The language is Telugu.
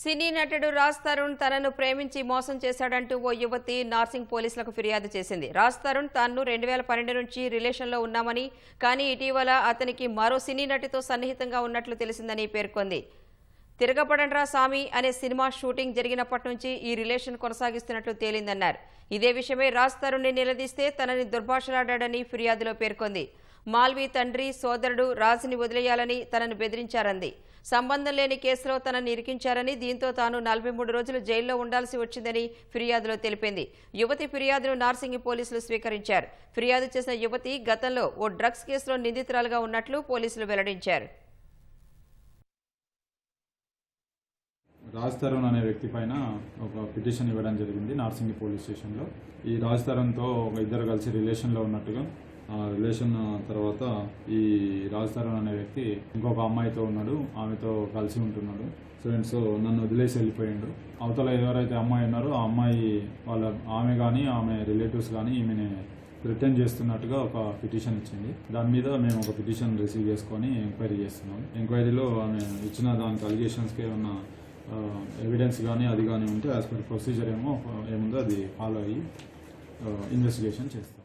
సినీ నటుడు రాజ్ తరుణ్ తనను ప్రేమించి మోసం చేశాడంటూ ఓ యువతి నార్సింగ్ పోలీసులకు ఫిర్యాదు చేసింది. రాజ్ తరుణ్ తాను రెండు వేల పన్నెండు నుంచి రిలేషన్లో ఉన్నామని కానీ ఇటీవల అతనికి మరో సినీ నటితో సన్నిహితంగా ఉన్నట్లు తెలిసిందని పేర్కొంది. తిరగబడండ్రా సామి అనే సినిమా షూటింగ్ జరిగినప్పటి నుంచి ఈ రిలేషన్ కొనసాగిస్తున్నట్లు తేలిందన్నారు. ఇదే విషయమై రాజ్ తరుణ్ని నిలదీస్తే తనని దుర్భాషలాడాడని ఫిర్యాదులో పేర్కొంది. మాల్వి తండ్రి సోదరుడు రాజుని వదిలేయాలని తనను బెదిరించారంది. సంబంధం లేని కేసులో తనని ఇరికించారని దీంతో తాను నలభై మూడు రోజులు జైల్లో ఉండాల్సి వచ్చిందని ఫిర్యాదులో తెలిపింది. యువతి ఫిర్యాదును నార్సింగి పోలీసులు స్వీకరించారు. ఫిర్యాదు చేసిన యువతి గతంలో ఓ డ్రగ్స్ కేసులో నిందితురాలుగా ఉన్నట్లు పోలీసులు వెల్లడించారు. రాజ్ తరుణ్ అనే వ్యక్తి పైన ఒక పిటిషన్ ఇవ్వడం జరిగింది నార్సింగి పోలీస్ స్టేషన్లో. ఈ రాజ్ తరుణ్తో ఒక ఇద్దరు కలిసి రిలేషన్లో ఉన్నట్టుగా రిలేషన్ తర్వాత ఈ రాజ్ తరుణ్ అనే వ్యక్తి ఇంకొక అమ్మాయితో ఉన్నాడు. ఆమెతో కలిసి ఉంటున్నాడు. సో అండ్ సో నన్ను వదిలేసి వెళ్ళిపోయిండు అవతల ఎవరైతే అమ్మాయి ఉన్నారో ఆ అమ్మాయి వాళ్ళ ఆమె కానీ ఆమె రిలేటివ్స్ కానీ ఈమెని రిటర్న్ చేస్తున్నట్టుగా ఒక పిటిషన్ ఇచ్చింది. దాని మీద మేము ఒక పిటిషన్ రిసీవ్ చేసుకొని ఎంక్వైరీ చేస్తున్నాం. ఎంక్వైరీలో ఆమె ఇచ్చిన దానికి అలిగేషన్స్కి ఏమన్నా ఎవిడెన్స్ కానీ అది కానీ ఉంటే యాజ్ పర్ ప్రొసీజర్ ఏమో ఏముందో అది ఫాలో అయ్యి ఇన్వెస్టిగేషన్ చేస్తాం.